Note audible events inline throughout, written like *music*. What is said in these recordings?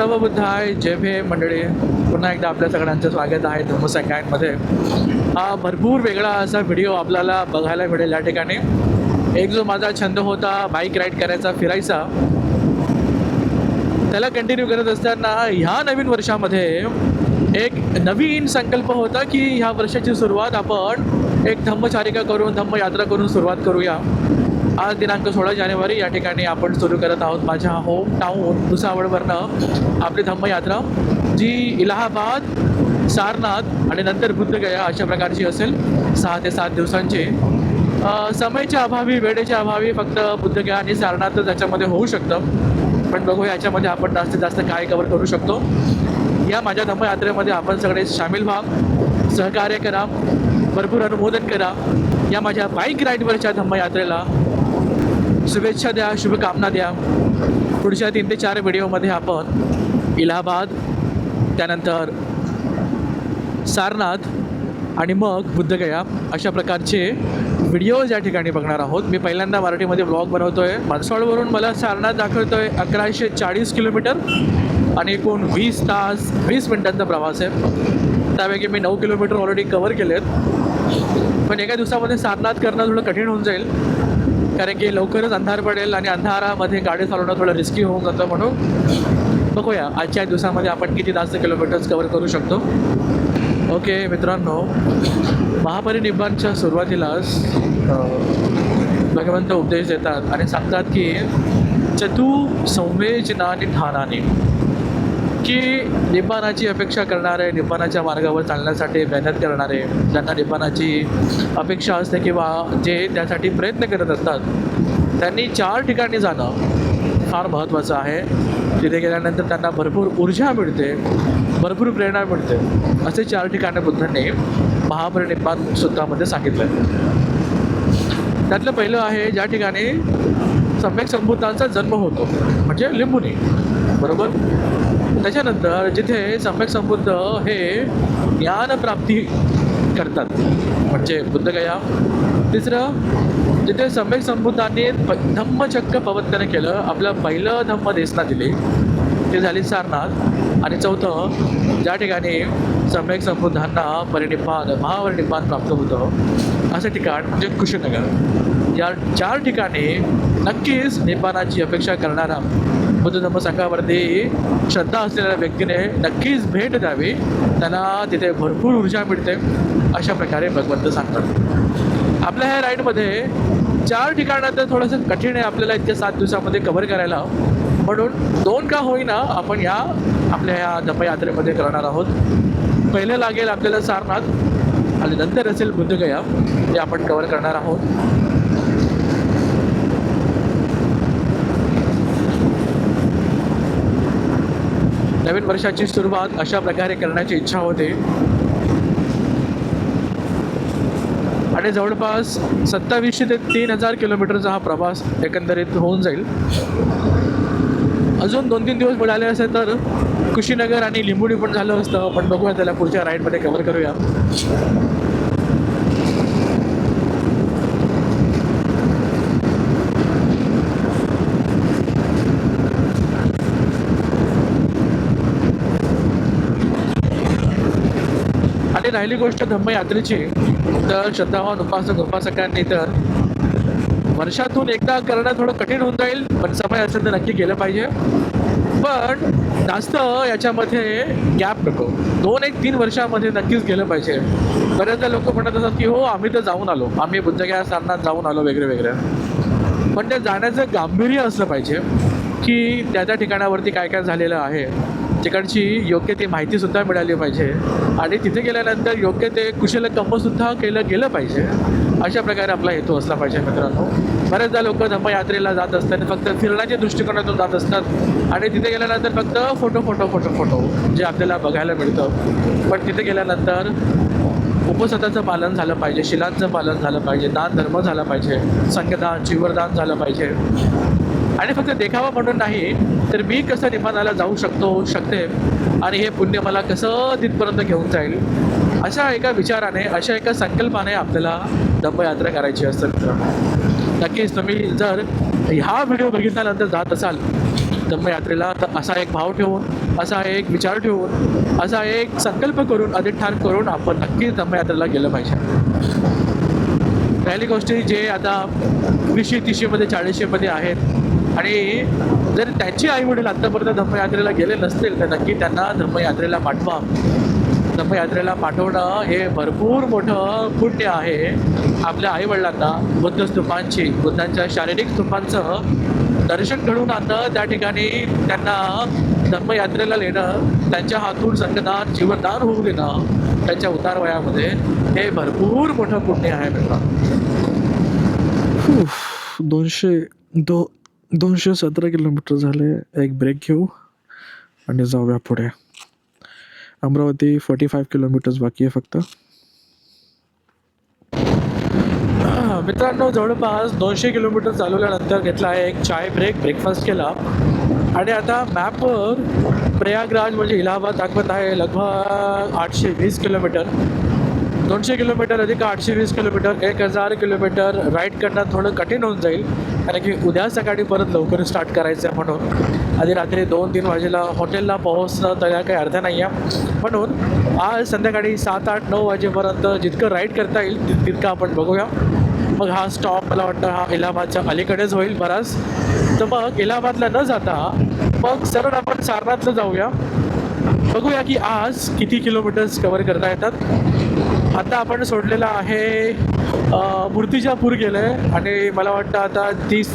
नव बुद्धाय जय भे मंडळी. पुन्हा एकदा आपल्या सगळ्यांचं स्वागत आहे धर्मस सेकंडमध्ये हा भरपूर वेगळा असा व्हिडिओ आपल्याला बघायला मिळेल या ठिकाणी. एक जो माझा छंद होता बाईक राईड करायचा फिरायचा. त्याला कंटिन्यू करत असताना ह्या नवीन वर्षामध्ये एक नवीन संकल्प होता की ह्या वर्षाची सुरुवात आपण एक धम्मचारिका करून धम्मयात्रा करून सुरुवात करूया. आज दिनांक सोळा जानेवारी या ठिकाणी आपण सुरू करत आहोत माझ्या होम टाऊन भुसावळवरनं आपली धम्मयात्रा जी इलाहाबाद सारनाथ आणि नंतर बुद्धगया अशा प्रकारची असेल सहा ते सात दिवसांची. समयच्या अभावी वेळेच्या अभावी फक्त बुद्धगया आणि सारनाथच याच्यामध्ये होऊ शकतं. पण बघू याच्यामध्ये आपण जास्तीत जास्त काय कवर करू शकतो. या माझ्या धम्मयात्रेमध्ये आपण सगळे सामील व्हा सहकार्य करा भरपूर अनुमोदन करा. या माझ्या बाईक राईडवरच्या धम्मयात्रेला शुभेच्छा द्या शुभकामना द्या. पुढच्या तीन ते चार व्हिडिओमध्ये आपण इलाहाबाद त्यानंतर सारनाथ आणि मग बुद्धगया अशा प्रकारचे व्हिडिओज या ठिकाणी बघणार आहोत. मी पहिल्यांदा मराठीमध्ये ब्लॉग बनवतो आहे मनसोळवरून मला सारनाथ दाखवतो आहे अकराशे चाळीस किलोमीटर आणि एकूण वीस तास वीस मिनिटांचा प्रवास आहे. त्यापैकी मी नऊ किलोमीटर ऑलरेडी कवर केलेत. पण एका दिवसामध्ये सारनाथ करणं थोडं कठीण होऊन जाईल. कारण की लवकरच अंधार पडेल आणि अंधारामध्ये गाडी चालवणं थोडं रिस्की होऊन जातं म्हणून. बघूया आजच्या दिवसामध्ये आपण किती जास्त किलोमीटर्स कवर करू शकतो. ओके मित्रांनो महापरिनिब्बाणच्या सुरुवातीलाच भगवंत उपदेश देतात आणि सांगतात की चतु संवेदनाने ठाणाने की निपाणाची अपेक्षा करणारे निपाणाच्या मार्गावर चालण्यासाठी मेहनत करणारे ज्यांना निपाणाची अपेक्षा असते किंवा जे त्यासाठी प्रयत्न करत असतात त्यांनी चार ठिकाणी जाणं फार महत्त्वाचं आहे. तिथे गेल्यानंतर त्यांना भरपूर ऊर्जा मिळते भरपूर प्रेरणा मिळते. असे चार ठिकाणं बुद्धांनी महापरिनिब्बाण सूत्रामध्ये सांगितलं त्यातलं पहिलं आहे ज्या ठिकाणी सम्यक संभूतांचा जन्म होतो म्हणजे लिंबुनी. बरोबर? त्याच्यानंतर जिथे सम्यक संबुद्ध हे ज्ञानप्राप्ती करतात म्हणजे बुद्धगया. तिसरं जिथे सम्यक संबुद्धाने प धम्मचक्र पवत्तन केलं आपलं पहिलं धम्म देसना दिली ते झाली सारनाथ. आणि चौथं ज्या ठिकाणी सम्यक संबुद्धांना परिणिपान महापरिणिपान प्राप्त होतं असं ठिकाण म्हणजे कुशीनगर. या चार ठिकाणी नक्कीच निपानाची अपेक्षा करणारा बुद्ध धम्म संघावरती श्रद्धा असलेल्या व्यक्तीने नक्कीच भेट द्यावी. त्यांना तिथे भरपूर ऊर्जा मिळते अशा प्रकारे भगवंत सांगतात. आपल्या ह्या राईडमध्ये चार ठिकाणं तर थोडंसं कठीण आहे आपल्याला इतक्या सात दिवसामध्ये कव्हर करायला. म्हणून दोन का होईना आपण या आपल्या ह्या धम्मयात्रेमध्ये करणार आहोत. पहिलं लागेल आपल्याला सारनाथ आणि नंतर असेल बुद्धगया. ते आपण कव्हर करणार आहोत. नवीन वर्षाची सुरुवात अशा प्रकारे करण्याची इच्छा होते. आणि जवळपास सत्तावीसशे ते तीन हजार किलोमीटरचा हा प्रवास एकंदरीत होऊन जाईल. अजून दोन तीन दिवस मिळाले असेल तर कुशीनगर आणि लिंबोडी पण झालं असतं. पण बघूया त्याला पुढच्या राईडमध्ये कव्हर करूया. आणि राहिली गोष्ट धम्मयात्रेची तर श्रद्धावान उपासक उपासकांनी तर वर्षातून एकदा करणं थोडं कठीण होऊन जाईल पण समय असेल तर नक्की केलं पाहिजे. पण जास्त याच्यामध्ये गॅप नको. दोन एक तीन वर्षामध्ये नक्कीच गेलं पाहिजे. बऱ्याचदा लोक म्हणत असतात की हो आम्ही तर जाऊन आलो. आम्ही बुद्धगया सारनाथ जाऊन आलो वेगळे वेगळे. पण ते जाण्याचं गांभीर्य असलं पाहिजे की त्या त्या ठिकाणावरती काय काय झालेलं आहे. तिकडची योग्य ती माहितीसुद्धा मिळाली पाहिजे. आणि तिथे गेल्यानंतर योग्य ते कुशल कंपसुद्धा केलं गेलं पाहिजे. अशा प्रकारे आपला हेतू असला पाहिजे मित्रांनो. बऱ्याचदा लोक धम्मयात्रेला जात असतात फक्त फिरण्याच्या दृष्टिकोनातून जात असतात. आणि तिथे गेल्यानंतर फक्त फोटो फोटो फोटो फोटो जे आपल्याला बघायला मिळतं. पण तिथे गेल्यानंतर उपसताचं पालन झालं पाहिजे शिलांचं पालन झालं पाहिजे दान धर्म झाला पाहिजे संख्यदान जीवरदान झालं पाहिजे. आणि फक्त देखावा म्हणून नाही तर मी कसं निमानाला जाऊ शकतो शकते? आणि हे पुण्य मला कसं तिथपर्यंत घेऊन जाईल? अशा एका विचाराने अशा एका संकल्पाने आपल्याला धम्मयात्रा करायची असते मित्रांनो नक्कीच तुम्ही जर ह्या व्हिडिओ बघितल्यानंतर जात असाल धम्मयात्रेला तर असा एक भाव ठेवून असा एक विचार ठेवून असा एक संकल्प करून अधिष्ठान करून आपण नक्कीच धम्मयात्रेला गेलं पाहिजे. पहिली गोष्टी जे आता वीसशे तीसशेमध्ये चाळीसशेमध्ये आहेत आणि जर त्यांचे आईवडील आत्तापर्यंत धम्मयात्रेला गेले नसतील तर नक्की त्यांना धम्मयात्रेला पाठवा. धम्मयात्रेला पाठवणं हे भरपूर मोठं पुण्य आहे. आपल्या आईवडिलांना बुद्ध स्तूपांची बुद्धांच्या शारीरिक स्तूपांचं दर्शन घडून आणणं त्या ठिकाणी त्यांना धम्मयात्रेला नेणं त्यांच्या हातून संगदान जीवनदान होऊ देणं त्यांच्या उतार वयामध्ये हे भरपूर मोठं पुण्य आहे. मित्रांनो दोनशे दो दोनशे सतरा किलोमीटर झाले. एक ब्रेक घेऊ आणि जाऊया पुढे. अमरावती फोर्टी फाईव्ह किलोमीटर्स बाकी आहे फक्त. मित्रांनो जवळपास दोनशे किलोमीटर चालवल्यानंतर घेतला आहे एक चाय ब्रेक ब्रेकफास्ट केला. आणि आता मॅपवर प्रयागराज म्हणजे इलाहाबाद दाखवत आहे लगभग आठशे वीस किलोमीटर दोनशे किलोमीटर अधिक आठशे वीस किलोमीटर एक हजार किलोमीटर राईड करणं थोडं कठीण होऊन जाईल. कारण की उद्या सकाळी परत लवकर स्टार्ट करायचं आहे म्हणून. आधी रात्री दोन तीन वाजेला हॉटेलला पोहोचणं त्याला काही अर्थ नाही आहे म्हणून आज संध्याकाळी सात आठ नऊ वाजेपर्यंत जितकं राईड करता येईल तितकं आपण बघूया. मग हा स्टॉप मला वाटतं हा इलाहाबादच्या अलीकडेच होईल बराच. तर मग इलाहाबादला न जाता मग सरळ आपण सारनाथला जाऊया. बघूया की आज किती किलोमीटर्स कवर करता येतात. आता आपण सोडलेला आहे मूर्तिजापूर गेलं आहे आणि मला वाटतं आता तीस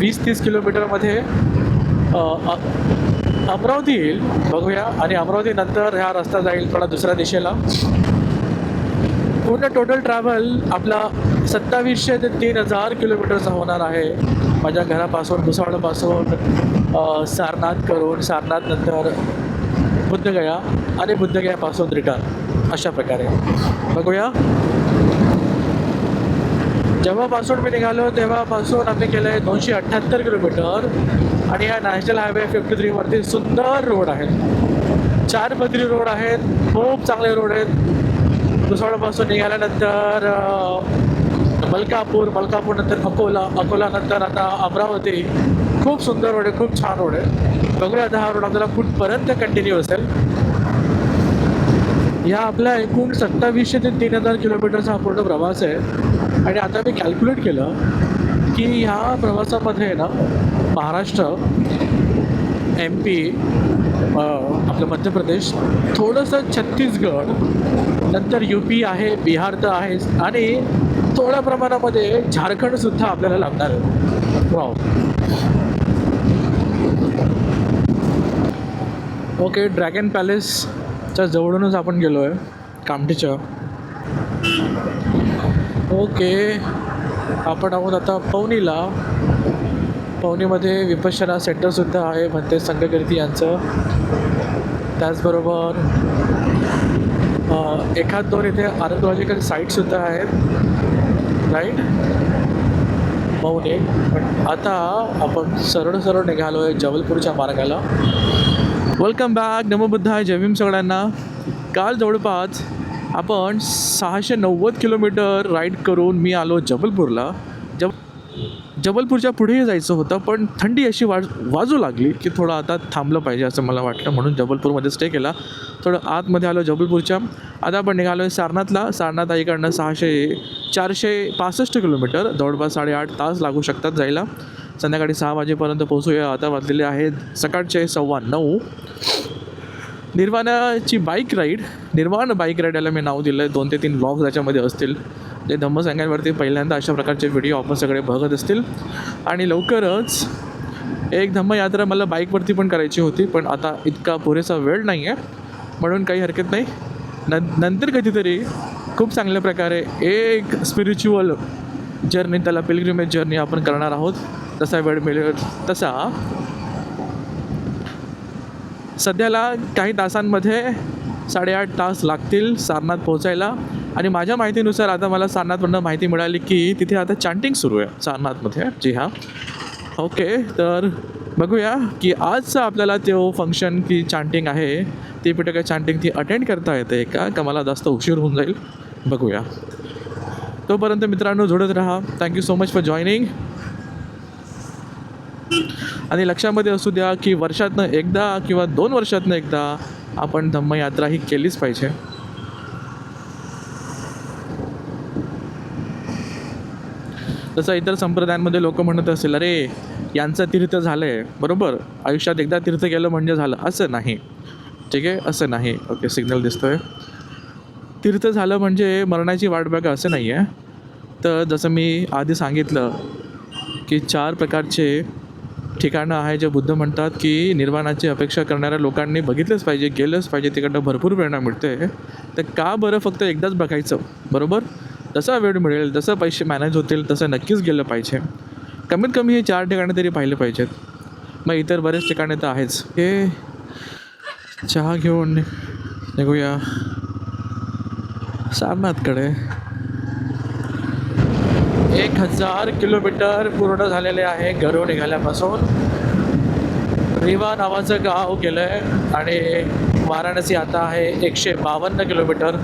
वीस तीस किलोमीटरमध्ये अमरावती येईल बघूया. आणि अमरावतीनंतर हा रस्ता जाईल थोडा दुसऱ्या दिशेला. पूर्ण टोटल ट्रॅव्हल आपला सत्तावीसशे ते तीन हजार किलोमीटरचा होणार आहे. माझ्या घरापासून भुसावळपासून सारनाथ करून सारनाथ नंतर बुद्धगया आणि बुद्धगयापासून रिटर्न अशा प्रकारे. बघूया. जेव्हापासून मी निघालो तेव्हापासून आम्ही केलं आहे दोनशे अठ्ठ्याहत्तर किलोमीटर. आणि या नॅशनल हायवे फिफ्टी थ्रीवरती सुंदर रोड आहेत चार पदरी रोड आहेत खूप चांगले रोड आहेत. भुसावळपासून निघाल्यानंतर मलकापूर मलकापूर नंतर अकोला अकोला नंतर आता अमरावती. खूप सुंदर रोड आहे खूप छान रोड आहे. बघूया आता हा रोड आपल्याला कुठपर्यंत कंटिन्यू असेल. या आपल्या एकूण सत्तावीसशे ते तीन हजार किलोमीटरचा हा पूर्ण प्रवास आहे. आणि आता मी कॅल्क्युलेट केलं की ह्या प्रवासामध्ये ना महाराष्ट्र एम पी आपलं मध्य प्रदेश थोडंसं छत्तीसगड नंतर यू पी आहे बिहार तर आहेच आणि थोड्या प्रमाणामध्ये झारखंडसुद्धा आपल्याला लागणार आहे. वाव ओके ड्रॅगन पॅलेसच्या जवळूनच आपण गेलो आहे कामठीच्या. ओके. आपण आहोत आता पवनीला. पवनीमध्ये विपश्यना सेंटरसुद्धा आहे म्हणते संघकीर्ती यांचं. त्याचबरोबर एखाद दोन इथे आर्किओलॉजिकल साईटसुद्धा आहेत. राईट पवनी. पण आता आपण सरळ सरळ निघालो आहे जबलपूरच्या मार्गाला. वेलकम बॅक नमोबुद्ध आहे भीम सगळ्यांना. काल जवळपास आपण सहाशे नव्वद किलोमीटर राईड करून मी आलो जबलपूरला. जब जबलपूरच्या पुढेही जायचं होतं पण थंडी अशी वाज वाजू लागली की थोडं आता थांबलं पाहिजे असं मला वाटलं. म्हणून जबलपूरमध्ये स्टे केला. थोडं आतमध्ये आलो जबलपूरच्या. आता आपण निघालो आहे सारनाथला. सारनाथ आईकडनं सहाशे चारशे पासष्ट किलोमीटर. जवळपास साडेआठ तास लागू शकतात जायला. संध्याकाळी सहा वाजेपर्यंत पोहोचूया. आता वाजलेले आहेत सकाळचे सव्वा नऊ. निर्वाणाची bike ride Nirvana bike ride याला मी नाव दिलं आहे दोन ते तीन ब्लॉग्स याच्यामध्ये असतील. जे सांगायवरती पहिल्यांदा अशा प्रकारचे व्हिडिओ आपण सगळे बघत असतील. आणि लवकरच एक धम्म यात्रा मला बाईकवरती पण करायची होती पण आता इतका पुरेसा वेळ नाही आहे म्हणून काही हरकत नाही. न नंतर कधीतरी खूप चांगल्या प्रकारे एक स्पिरिच्युअल जर्नी त्याला पिलग्रिमेज जर्नी आपण करणार आहोत. तसा वेळ मिळेल तसा सध्याला काही तासांमध्ये साडेआठ तास लागतील सारनाथ पोहोचायला. आणि माझ्या माहितीनुसार आता मला सारनाथमधनं माहिती मिळाली की तिथे आता चांटिंग सुरू आहे सारनाथमध्ये. जी हां. ओके तर बघूया की आजचं आपल्याला तो फंक्शन की चांटिंग आहे ती काय चांटिंग ती अटेंड करता येते का? का मला जास्त उशीर होऊन जाईल? बघूया. तोपर्यंत मित्रांनो जोडत राहा. Thank you so much for joining आणि लक्षामध्ये असू द्या की वर्षातनं एकदा किंवा दोन वर्षातनं एकदा आपण धम्मयात्रा ही केलीच पाहिजे. जसं इतर संप्रदायांमध्ये लोक म्हणत असेल अरे यांचं तीर्थ झालं आहे बरोबर. आयुष्यात एकदा तीर्थ केलं म्हणजे झालं. असं नाही. ठीक आहे? असं नाही. ओके सिग्नल दिसतोय. तीर्थ झालं म्हणजे मरणाची वाट बघा असं नाही आहे तर जसं मी आधी सांगितलं की चार प्रकारचे ठिकाणं आहे जे बुद्ध म्हणतात की निर्वाणाची अपेक्षा करणाऱ्या लोकांनी बघितलंच पाहिजे गेलंच पाहिजे तिकडनं भरपूर प्रेरणा मिळते तर का बरं फक्त एकदाच बघायचं? बरोबर? जसा वेळ मिळेल जसं पैसे मॅनेज होतील तसं नक्कीच गेलं पाहिजे. कमीत कमी हे चार ठिकाणं तरी पाहिले पाहिजेत. मग इतर बरेच ठिकाणे तर आहेच. हे चहा घेऊन निघूया. सारनाथकडे एक हजार किलोमीटर पूर्ण झालेले आहे. घरो निघाल्यापासून रिवा नावाचं गाव गेलं आहे आणि वाराणसी आता आहे एकशे बावन्न किलोमीटर.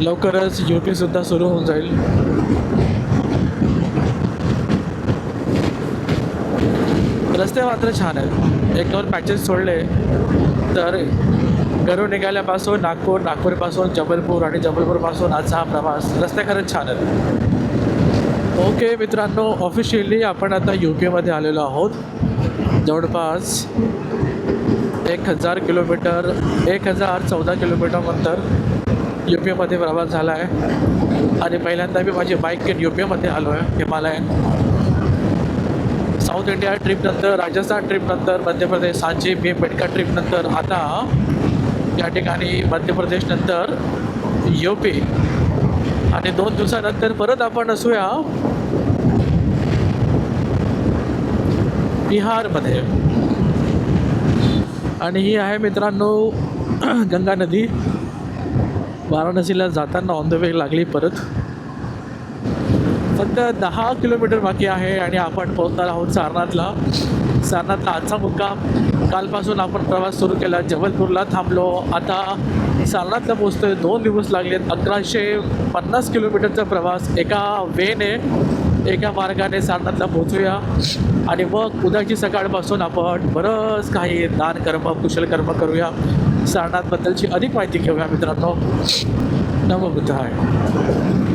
लवकरच यू पीसुद्धा सुरू होऊन जाईल. रस्ते मात्र छान आहेत. एक दोन पॅचेस सोडले तर घरून निघाल्यापासून नागपूर नागपूरपासून जबलपूर आणि जबलपूरपासून आजचा हा प्रवास रस्ते खरंच छान आहेत. ओके मित्रांनो ऑफिशियली आपण आता यू केमध्ये आलेलो आहोत. जवळपास एक हजार किलोमीटर एक हजार चौदा किलोमीटरनंतर यू पीमध्ये प्रवास झाला आहे. आणि पहिल्यांदा मी माझी बाईक घेऊन यू पीमध्ये आलो आहे हिमालयन. साऊथ इंडिया ट्रिपनंतर राजस्थान ट्रिपनंतर मध्य प्रदेश सांची मी मेडका ट्रिपनंतर आता या ठिकाणी मध्य प्रदेशनंतर यू पी आणि दोन दिवसानंतर परत आपण असूया बिहारमध्ये. आणि ही आहे मित्रांनो *clears throat* गंगा नदी. वाराणसीला जाताना ऑन द वे लागली परत. फक्त दहा किलोमीटर बाकी आहे आणि आपण पोहोचणार आहोत सारनाथला. सारनाथला आजचा मुक्काम. कालपासून आपण प्रवास सुरू केला जबलपूरला थांबलो. आता सारनाथला पोहोचतोय. दोन दिवस लागलेत. अकराशे पन्नास किलोमीटरचा प्रवास. एका वेने एका मार्गाने सारनाथला पोचूया आणि मग उद्याची सकाळपासून आपण बरंच काही दान कर्म कुशल कर्म करूया. सारनाथबद्दलची अधिक माहिती घेऊया मित्रांनो. नमो आहे